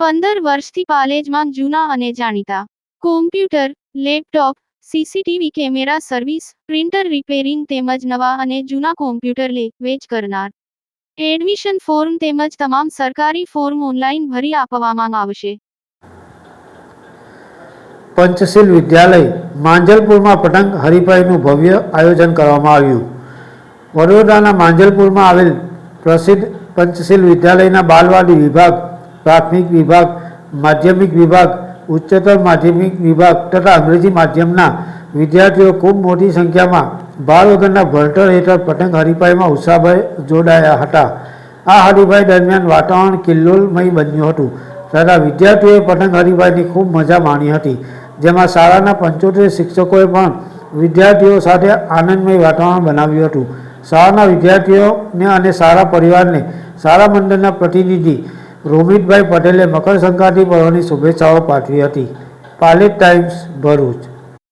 પંદર વર્ષથી પાલેજમાં જૂના અને જાણીતા. Computer laptop CCTV camera service printer repairing તેમજ નવા અને જૂના કોમ્પ્યુટર લે, વેચ કરનાર. એડમિશન ફોર્મ તેમજ તમામ સરકારી ફોર્મ ઓનલાઈન ભરી આપવામાં આવશે. પંચશીલ વિદ્યાલય, માંજલપુરમાં પતંગ હરીફાઈનું ભવ્ય આયોજન કરવામાં આવ્યું. વડોદરાના માંજલપુરમાં આવેલ પ્રસિદ્ધ પંચશીલ વિદ્યાલયના બાલવાડી વિભાગ પ્રાથમિક વિભાગ, માધ્યમિક વિભાગ, ઉચ્ચતર માધ્યમિક વિભાગ તથા અંગ્રેજી માધ્યમના વિદ્યાર્થીઓ ખૂબ મોટી સંખ્યામાં બાળ વગરના ભણતર હેઠળ પતંગ હરીફાઈમાં ઉત્સાહભેર જોડાયા હતા. આ હરીફાઈ દરમિયાન વાતાવરણ કિલ્લોલમય બન્યું હતું તથા વિદ્યાર્થીઓએ પતંગ હરીફાઈની ખૂબ મજા માણી હતી. જેમાં શાળાના પંચોતેર શિક્ષકોએ પણ વિદ્યાર્થીઓ સાથે આનંદમય વાતાવરણ બનાવ્યું હતું. શાળાના વિદ્યાર્થીઓને અને શાળા પરિવારને શાળા મંડળના પ્રતિનિધિ રોમિતભાઈ પટેલે મકર સંક્રાંતિ પર્વની શુભેચ્છાઓ પાઠવી હતી. પાલિત ટાઈમ્સ ભરૂચ.